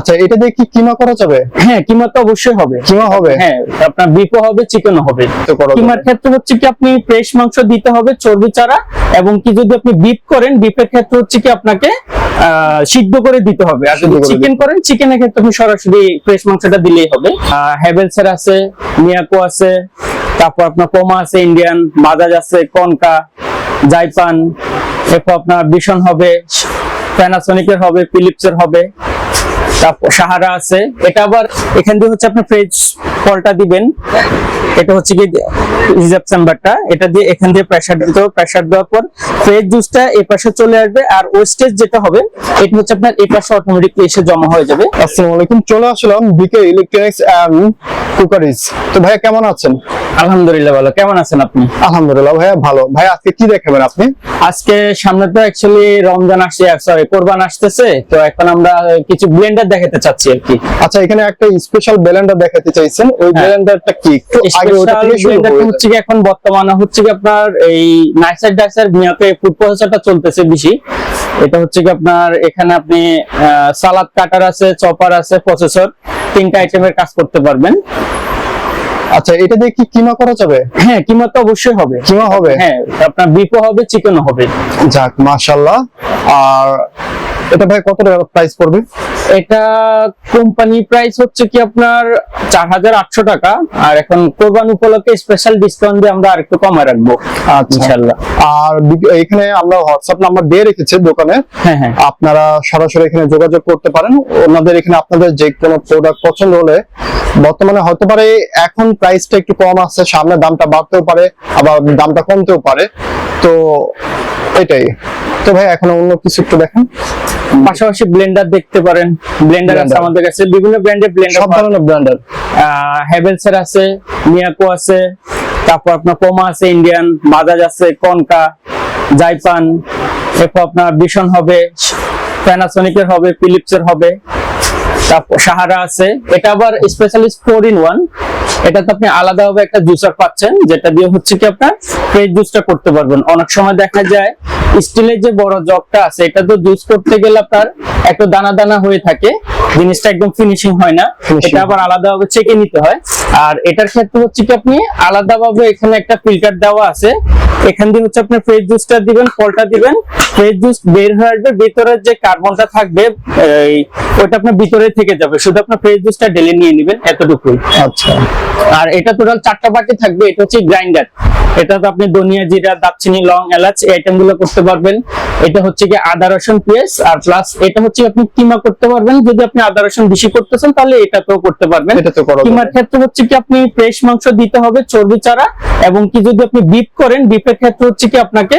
আচ্ছা এটা দিয়ে কি কিমা করা যাবে? হ্যাঁ কিমা তো অবশ্যই হবে। কিমা হবে? হ্যাঁ আপনার বিফও হবে চিকেনও হবে। কিমার ক্ষেত্রে হচ্ছে কি আপনি ফ্রেশ মাংস দিতে হবে চর্বি ছাড়া এবং কি যদি আপনি বিফ করেন বিফের ক্ষেত্রে হচ্ছে কি আপনাকে সিদ্ধ করে দিতে হবে। আর যদি চিকেন করেন চিকেনের ক্ষেত্রে আপনি সরাসরি ফ্রেশ মাংসটা দিলেই হবে। হ্যাভেলসের আছে মিয়াকো আছে তারপর আপনার পোমা আছে ইন্ডিয়ান বাজাজ আছে কনকা জাইপান এরপর আপনার বিশন হবে প্যানাসোনিকের হবে ফিলিপসের হবে। সাহারা আছে। এটা আবার এখান দিয়ে হচ্ছে আপনি ফ্রেজ কলটা দিবেন। এটা হচ্ছে কি রিজার্ভ চেম্বারটা এটা দিয়ে এখান দিয়ে প্রেসার দিতে হবে। প্রেসার দেওয়ার পর ফ্রেজ জুসটা এই পাশে চলে আসবে। আর ওয়েস্টেজ যেটা হবে, এটা হচ্ছে আপনার এই পাশে অটোমেটিকলি এসে জমা হয়ে যাবে। আসসালামু আলাইকুম। চলে আসলাম বিকে ইলেকট্রনিক্স এন্ড কুকারিজ তো ভাইয়া কেমন আছেন? আলহামদুলিল্লাহ ভালো। কেমন আছেন আপনি? আলহামদুলিল্লাহ ভাইয়া ভালো। ভাই আজকে কি দেখাবেন আপনি? আজকে সামনে তো অ্যাকচুয়ালি রমজান আসছে সরি কোরবান আসতেছে। তো এখন আমরা কিছু ব্লেন্ডার দেখাতে চাচ্ছি আর কি। আচ্ছা এখানে একটা স্পেশাল ব্লেন্ডার দেখাতে চাইছেন। ওই হ্যাঁ। ব্লেন্ডারটা কি? আগে ওটা থেকে শুরু হচ্ছে কি এখন বর্তমানে হচ্ছে কি আপনার এই নাইসার ডাইসার মিয়াকে ফুড প্রসেসরটা চলতেছে বেশি। এটা হচ্ছে কি আপনার এখানে আপনি সালাদ কাটার আছে চপার আছে প্রসেসর তিনটা আইটেমের কাজ করতে পারবেন। আচ্ছা এটা দিয়ে কি কিমা করা যাবে? হ্যাঁ কিমা তো অবশ্যই হবে। কিমা হবে? হ্যাঁ আপনার বিফও হবে চিকেনও হবে। যাক মাশাআল্লাহ। আর এটা ভাই কত টাকা প্রাইস পড়বে? এটা কোম্পানি প্রাইস হচ্ছে কি আপনার চার হাজার আটশো টাকা আর এখন কোরবান উপলক্ষে স্পেশাল ডিসকাউন্ট দিয়ে আমরা আরেকটু কমে রাখব আচ্ছা। ইনশাল্লাহ। আর এখানে আমরা হোয়াটসঅ্যাপ নাম্বার দিয়ে রেখেছি দোকানে। হ্যাঁ হ্যাঁ। আপনারা সরাসরি এখানে যোগাযোগ করতে পারেন। ওনাদের এখানে আপনাদের যে কোনো প্রোডাক্ট পছন্দ হলে বর্তমানে হতে পারে এখন প্রাইসটা একটু কম আছে সামনে দামটা বাড়তেও পারে আবার দামটা কমতেও পারে। তো এটাই। তো ভাই এখন অন্য কিছু একটু দেখেন। পাশাপাশি ব্লেন্ডার দেখতে পারেন। ব্লেন্ডার আছে আমাদের কাছে। বিভিন্ন ব্র্যান্ডের ব্লেন্ডার সব ধরনের ব্র্যান্ডের হ্যাভেলস এর আছে মিয়াকো আছে তারপর আপনার পোমা আছে ইন্ডিয়ান বাজাজ আছে কনকা জাইপান এরপর আপনার বিশন হবে প্যানাসোনিকের হবে ফিলিপসের হবে তারপর সাহারা আছে। এটা আবার স্পেশালিস্ট ফোর ইন ওয়ান এটাতে আপনি আলাদাভাবে একটা জুসার পাচ্ছেন যেটা দিয়ে হচ্ছে কি আপনার ফ্রেশ জুসটা করতে পারবেন। অনেক সময় দেখা যায় স্টিলের যে বড় জগটা আছে এটা তো জুস করতে গেলে আপনার একটু দানা দানা হয়ে থাকে জিনিসটা একদম ফিনিশিং হয় না। এটা আবার আলাদাভাবে চেকে নিতে হয়। আর এটার ক্ষেত্রে হচ্ছে কি আপনি আলাদাভাবে এখানে একটা ফিল্টার দেওয়া আছে এখান দিয়ে হচ্ছে আপনি ফ্রেশ জুসটা দিবেন ফলটা দিবেন ফ্রেশ জুস বের হয়ে আসবে ভিতরের যে কার্বনটা থাকবে ওটা আপনার ভিতরে থেকে যাবে শুধু আপনার ফ্রেশ জুসটা ঢেলে নিয়ে নেবেন এতটুকুই। আচ্ছা। আর এটা টোটাল চারটা বাটি থাকবে এটা হচ্ছে গ্রাইন্ডার এটা তো আপনি ধনিয়া জিরা দারচিনি লং এলাচ এই আইটেমগুলো করতে পারবেন। এটা হচ্ছে কি আদা রসুন পেস্ট আর প্লাস এটা হচ্ছে আপনি কিমা করতে পারবেন। যদি আপনি আদা রসুন বেশি করতেছেন তাহলে এটাতেও করতে পারবেন। এটা তো করা কিমার ক্ষেত্রে হচ্ছে কি আপনি ফ্রেশ মাংস দিতে হবে চর্বি চারা এবং কি যদি আপনি বিফ করেন বিফের ক্ষেত্রে হচ্ছে কি আপনাকে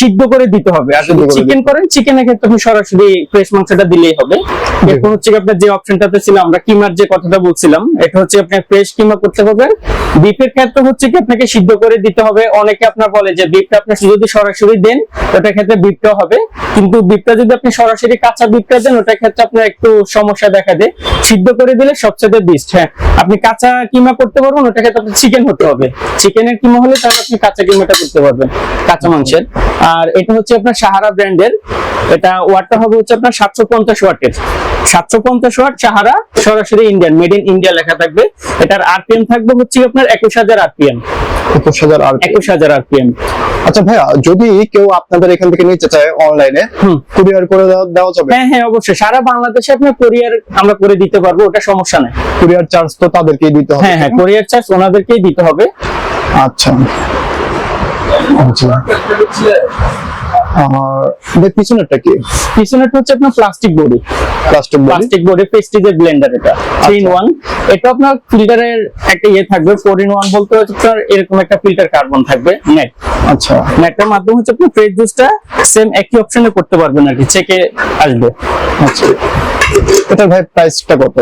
সিদ্ধ করে দিতে হবে আর যদি চিকেন করেন চিকেনের ক্ষেত্রে আপনি সরাসরি ফ্রেশ মাংসটা দিলেই হবে। এখন হচ্ছে আপনার যে অপশনটাতে ছিল আমরা কিমার যে কথাটা বলছিলাম এটা হচ্ছে আপনি ফ্রেশ কিমা করতে পারবেন। বিফের ক্ষেত্রে হচ্ছে কি আপনাকে সিদ্ধ করে দিতে হবে। অনেকে আপনার বলে যে বিফটা আপনি যদি সরাসরি দেন ওটার ক্ষেত্রে বিফটা হবে। কিন্তু বিফটা যদি আপনি সরাসরি কাঁচা বিফটা দেন ওটার ক্ষেত্রে আপনার একটু সমস্যা দেখা দেয়। সিদ্ধ করে দিলে সবচেয়ে বেস্ট হ্যাঁ। আপনি কাঁচা কিমা করতে পারবেন ওটা ক্ষেত্রে চিকেন হতে হবে। চিকেনের কিমা হলে তাহলে আপনি কাঁচা কিমাটা করতে পারবেন কাঁচা মাংসের আর এটা হচ্ছে আপনার সাহারা ব্র্যান্ডের। এটা ওয়াটটা হবে হচ্ছে আপনার সাতশো পঞ্চাশ ওয়াটের। সাতশো পঞ্চাশ ওয়াট সাহারা সরাসরি ইন্ডিয়ান মেড ইন ইন্ডিয়া লেখা থাকবে। এটার আরপিএম থাকবে হচ্ছে আপনার একুশ হাজার আরপিএম একুশ হাজার আরপিএম আচ্ছা ভাইয়া যদি কেউ আপনাদের এখান থেকে নিতে চায় অনলাইনে কুরিয়ার করে দেওয়া- দেওয়া যাবে? হ্যাঁ হ্যাঁ অবশ্যই। সারা বাংলাদেশে আপনার কোরিয়ার আমরা করে দিতে পারব ওটা সমস্যা নাই। কুরিয়ার চার্জ তো তাদেরকেই দিতে হবে হ্যাঁ হ্যাঁ কোরিয়ার চার্জ ওনাদেরকেই দিতে হবে। আচ্ছা। আচ্ছা। এদের পিছনেরটা কি? পিছনেরটা হচ্ছে আপনার plastic body plastic body plastic body প্রেস্টিজের blender এটা। ইন ওয়ান এটা আপনার ফিল্টারের একটা ইয়ে থাকবে ফোর ইন ওয়ান বলতে হচ্ছে আপনার এরকম একটা ফিল্টার কার্বন থাকবে নেট আচ্ছা। নেটের মাধ্যমে হচ্ছে আপনি ফ্রেশ জুসটা সেম একই অপশনে করতে পারবেন আর কি চেকে আসবে। আচ্ছা। এটা ভাই প্রাইসটা কত?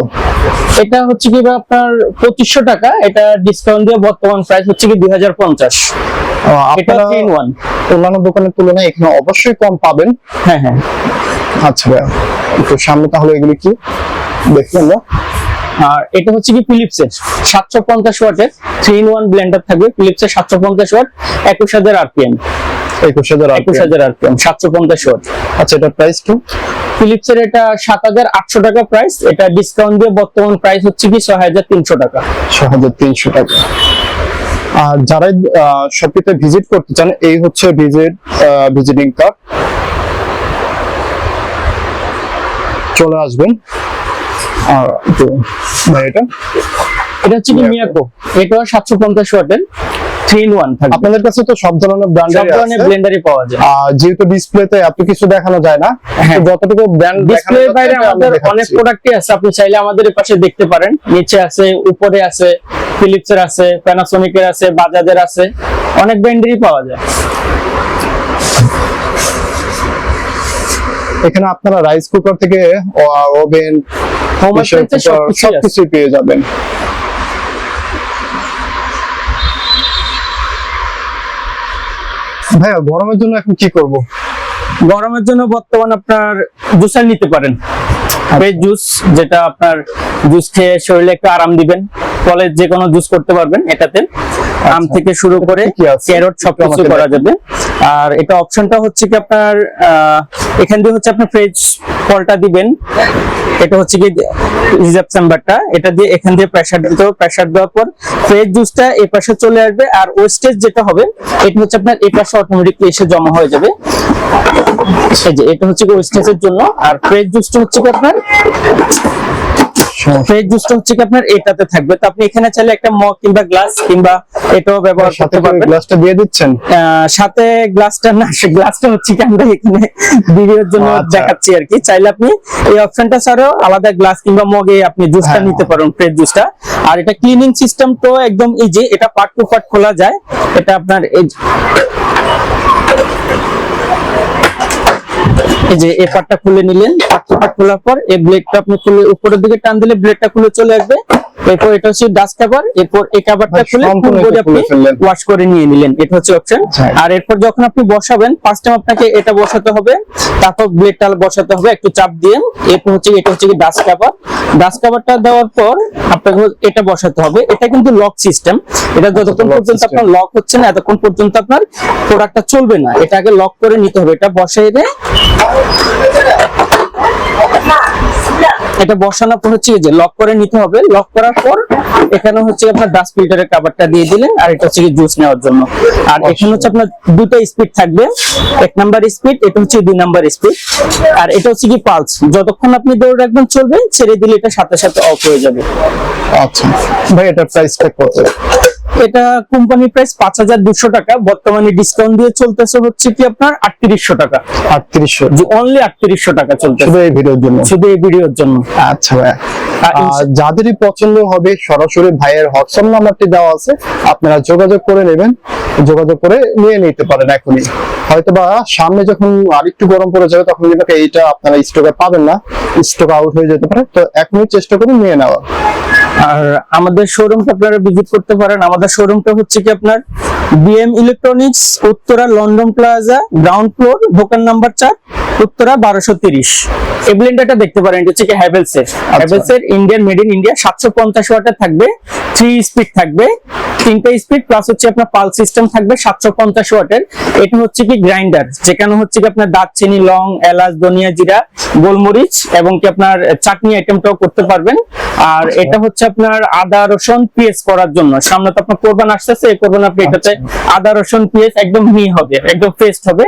এটা হচ্ছে কি আপনার পঁচিশশো টাকা এটা ডিসকাউন্ট দিয়ে বর্তমান প্রাইস হচ্ছে কি দুই হাজার পঞ্চাশ। আপনারা থ্রি ইন ওয়ান অন্যান্য দোকানের তুলনায় এখানে অবশ্যই কম পাবেন। হ্যাঁ হ্যাঁ। আচ্ছা ভাইয়া একটু সামনে তাহলে এগুলি কি দেখি আমরা? আর এটা হচ্ছে কি ফিলিপসের সাতশো পঞ্চাশ ওয়াটের থ্রি ইন ওয়ান ব্লেন্ডার থাকবে ফিলিপসের সাতশো পঞ্চাশ ওয়াট একুশ হাজার আরপিএম একুশ হাজার একুশ হাজার আরপিএম সাতশো পঞ্চাশ ওয়াট। আচ্ছা এটা প্রাইস কি? ফিলিপস এটা সাত হাজার আটশো টাকা প্রাইস এটা ডিসকাউন্ট দিয়ে বর্তমান প্রাইস হচ্ছে কি ছয় হাজার তিনশো টাকা। ছ হাজার তিনশো টাকা। আর যারা শপিতে ভিজিট করতে চান এই হচ্ছে ভিজিট ভিজিটিং কার্ড চলে আসবেন। আর এটা? এটা হচ্ছে কি মিয়াকো এটাও সাতশো পঞ্চাশ ওয়াটের। ইন থাকবে। আপনাদের কাছে তো সব ধরনের সব ধরনের ব্লেন্ডারই পাওয়া যায়। যেহেতু ডিসপ্লেতে এত কিছু দেখানো যায় না হ্যাঁ। যতটুকু ব্র্যান্ড ডিসপ্লের বাইরে আমাদের অনেক প্রোডাক্টই আছে আপনি চাইলে আমাদের পাশে দেখতে পারেন। নিচে আছে উপরে আছে ফিলিপস এর আছে প্যানাসোনিক এর আছে বাজাজের আছে অনেক ব্র্যান্ডেরই পাওয়া যায়। এখানে আপনারা রাইস কুকার থেকে ওভেন হোম সবকিছু পেয়ে যাবেন। ভাইয়া গরমের জন্য এখন কি করব? গরমের জন্য বর্তমান আপনার জুসার নিতে পারেন। জুস যেটা আপনার জুস খেয়ে শরীরে একটু আরাম দিবেন। ফলের যে কোনো জুস করতে পারবেন এটাতে। আম আচ্ছা। থেকে শুরু করে? ক্যারট সবকিছু করা যাবে। আর এটা অপশনটা হচ্ছে কি আপনার এখান দিয়ে হচ্ছে আপনার ফ্রেশ ফলটা দিবেন। এটা হচ্ছে কি রিজার্ভ চেম্বারটা। এটা দিয়ে এখান দিয়ে প্রেসার দিতে হবে প্রেসার দেওয়ার পর ফ্রেশ জুসটা এই পাশে চলে আসবে আর ওয়েস্টেজ যেটা হবে, এটা হচ্ছে আপনার এই পাশে অটোমেটিকলি এসে জমা হয়ে যাবে। এটা হচ্ছে ওয়েস্টেজের জন্য। আর ফ্রেশ জুসটা হচ্ছে কি আপনার ফ্রেশ জুসটা হচ্ছে কি আপনার এটাতে থাকবে। তো আপনি এখানে চাইলে একটা মগ কিংবা গ্লাস কিংবা এটাও ব্যবহার করতে পারবেন। গ্লাসটা দিয়ে দিচ্ছেন? সাথে গ্লাসটা না গ্লাসটা হচ্ছে কি আমরা এখানে ভিডিওর জন্য আচ্ছা। দেখাচ্ছি আর কি। চাইলে আপনি এই অপশনটা ছাড়াও আলাদা গ্লাস কিংবা মগে আপনি জুসটা হ্যাঁ। নিতে পারেন ফ্রেশ জুসটা আর এটা ক্লিনিং সিস্টেম তো একদম ইজি এটা পার্ট টু পার্ট খোলা যায়। এটা আপনার এই যে- এই পার্টটা খুলে নিলেন পার্ট টু খোলার পর এই ব্লেডটা আপনি খুলে উপরের দিকে টান দিলে ব্লেডটা খুলে চলে আসবে। এরপর এটা হচ্ছে ডাস্ট কভার এরপর এই কভারটা খুলে আপনি ওয়াশ করে নিয়ে নিলেন এটা হচ্ছে অপশন আচ্ছা। আর এরপর যখন আপনি বসাবেন ফার্স্ট টাইম আপনাকে এটা বসাতে হবে তারপর ব্লেডটা বসাতে হবে একটু চাপ দিয়ে। এরপর হচ্ছে এটা হচ্ছে ডাস্ট কভার ডাস্ট কভারটা দেওয়ার পর আপনাকে এটা বসাতে হবে। এটা কিন্তু লক সিস্টেম এটা যতক্ষণ পর্যন্ত আপনার লক হচ্ছে না এতক্ষণ পর্যন্ত আপনার প্রোডাক্টটা চলবে না। এটা আগে লক করে নিতে হবে। এটা বসাই দিয়ে এটা বসানোর পর হচ্ছে যে লক করে নিতে হবে। লক করার পর এখানে হচ্ছে আপনার ডাস্ট ফিল্টারের কাভারটা দিয়ে দিলেন আর এটা হচ্ছে জুস নেওয়ার জন্য। আর এখানে হচ্ছে আপনার দুটো স্পিড থাকবে। এক নাম্বার স্পিড এটা হচ্ছে দুই নাম্বার স্পিড আর এটা হচ্ছে কি পালস যতক্ষণ আপনি দৌড় রাখবেন চলবে ছেড়ে দিলে এটা সাথে সাথে অফ হয়ে যাবে। আচ্ছা। ভাই এটার প্রাইসটা কত? এটা কোম্পানি প্রাইস পাঁচ হাজার দুশো টাকা বর্তমানে ডিসকাউন্ট দিয়ে চলতেছে হচ্ছে কি আপনার আটত্রিশশো টাকা। আটত্রিশশো। অনলি আটত্রিশশো টাকা চলতেছে। শুধু এই ভিডিওর জন্য? শুধু এই ভিডিওর জন্য। আচ্ছা ভাই। যাদেরই পছন্দ হবে সরাসরি ভাইয়ের হোয়াটসঅ্যাপ নাম্বারটি দেওয়া আছে। আপনারা যোগাযোগ করে নেবেন যোগাযোগ করে নিয়ে নিতে পারেন এখনই। হয়তো বা সামনে যখন আরেকটু গরম পড়ে যাবে তখন কিন্তু এইটা আপনারা স্টকে পাবেন না। স্টক আউট হয়ে যেতে পারে। তো এখনই চেষ্টা করুন নিয়ে নেওয়া আর আমাদের শোরুমটা আপনারা ভিজিট করতে পারেন। আমাদের শোরুমটা হচ্ছে কি আপনার BM electronics Uttara London plaza ground floor দোকান নাম্বার চার উত্তরা বারোশো তিরিশ। এই ব্লেন্ডারটা দেখতে পারেন এটা হচ্ছে কি হ্যাভেলস এর হ্যাভেলস এর ইন্ডিয়ান মেড ইন ইন্ডিয়া সাতশো পঞ্চাশ ওয়াটের থাকবে থ্রি স্পিড থাকবে। তিনটে স্পিড প্লাস হচ্ছে আপনার পাল সিস্টেম থাকবে সাতশো পঞ্চাশ ওয়াটের। এটা হচ্ছে কি গ্রাইন্ডার যেখানে হচ্ছে কি আপনার দারচিনি লং এলাচ ধনিয়া জিরা গোলমরিচ এবং কি আপনার চাটনি আইটেমটাও করতে পারবেন। আর এটা হচ্ছে আপনার আদা রসুন পেস্ট করার জন্য। সামনে তো আপনার কোরবান আসতেছে এই কোরবান আপনি এটাতে আদা রসুন পেস্ট একদম মি হবে একদম পেস্ট হবে।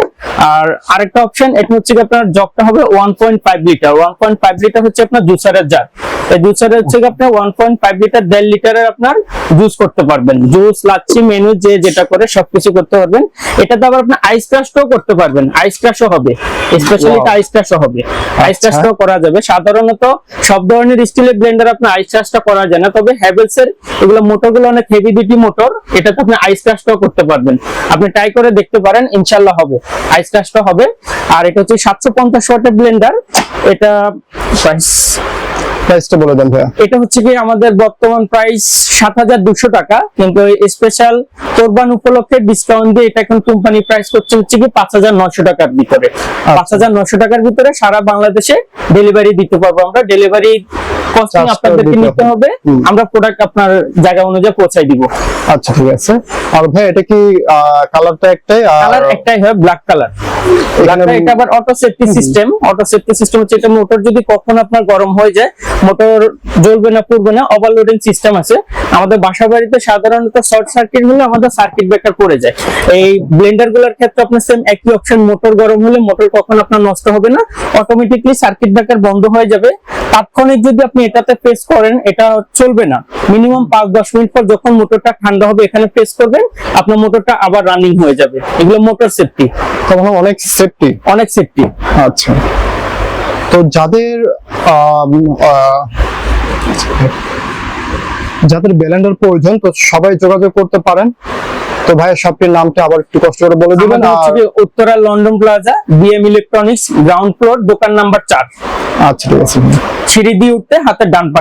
আর আরেকটা অপশন এটা হচ্ছে কি আপনার জগটা হবে one point five litre one point five litre হচ্ছে আপনার জুসারের জার এই হচ্ছে আপনার ওয়ান পয়েন্ট ফাইভ লিটার দেড় লিটারের আপনার জুস করতে পারবেন। জুস লাচ্ছি মেনু যে যেটা করে সবকিছু করতে পারবেন। এটাতে আবার আপনি আইস ক্রাশটাও করতে পারবেন। আইস ক্রাশও হবে। স্পেশালি. আইস ক্রাশও হবে। আইস আচ্ছা। ক্রাশটাও করা যাবে। সাধারণত সব ধরনের স্টিলের ব্লেন্ডার আপনার আইস ক্রাশটা করা যায় না। তবে হ্যাভেলস এর এগুলো মোটরগুলো অনেক হেভি ডিউটি মোটর এটাতে আপনি আইস ক্রাশটাও করতে পারবেন। আপনি ট্রাই করে দেখতে পারেন ইনশাল্লাহ হবে। আইস ক্রাশটা হবে। আর এটা হচ্ছে সাতশো পঞ্চাশ ওয়াটের ব্লেন্ডার এটা প্রাইস প্রাইসটা বলে দেন ভাইয়া। এটা হচ্ছে কি আমাদের বর্তমান প্রাইস সাত হাজার দুশো টাকা কিন্তু স্পেশাল কোরবান উপলক্ষে ডিসকাউন্ট দিয়ে এটা এখন কোম্পানি প্রাইস করছে হচ্ছে কি পাঁচ হাজার নশো টাকার ভিতরে। পাঁচ হাজার নশো টাকার ভিতরে সারা বাংলাদেশে ডেলিভারি দিতে পারব আমরা। ডেলিভারি কস্টিং আপনাদেরকে নিতে হবে। আমরা প্রোডাক্ট আপনার জায়গা অনুযায়ী পৌঁছাই দিব। আচ্ছা ঠিক আছে। আর ভাই এটা কি কালারটা একটাই কালার একটাই হয় ব্ল্যাক কালার এটা আবার auto safety system auto safety system হচ্ছে এটা মোটর যদি কখনো আপনার গরম হয়ে যায় মোটর জ্বলবে না পুড়বে না ওভারলোডিং সিস্টেম আছে। আমাদের বাসা বাড়িতে সাধারণত শর্ট সার্কিট হলে আমাদের সার্কিট ব্রেকার পড়ে যায়। এই ব্লেন্ডারগুলোর ক্ষেত্রে আপনার সেম একই অপশন মোটর গরম হলে মোটর কখনো আপনার নষ্ট হবে না। অটোমেটিকলি সার্কিট ব্রেকার বন্ধ হয়ে যাবে। তাৎক্ষণিক যদি আপনি এটাতে প্রেস করেন এটা চলবে না। মিনিমাম পাঁচ দশ মিনিট পর যখন মোটরটা ঠান্ডা হবে এখানে প্রেস করবেন আপনার মোটরটা আবার রানিং হয়ে যাবে। এগুলো মোটর সেফটি তখন অনেক সেফটি অনেক সেফটি আচ্ছা। তো যাদের যাদের ব্লেন্ডার প্রয়োজন তো সবাই যোগাযোগ করতে পারেন। তো ভাই শপটির নামটা আবার একটু কষ্ট করে বলে দিবেন। হচ্ছে Uttara London plaza BM electronics ground floor দোকান নাম্বার চার। আচ্ছা ঠিক আছে। সিঁড়ি দিয়ে উঠতে হাতের ডান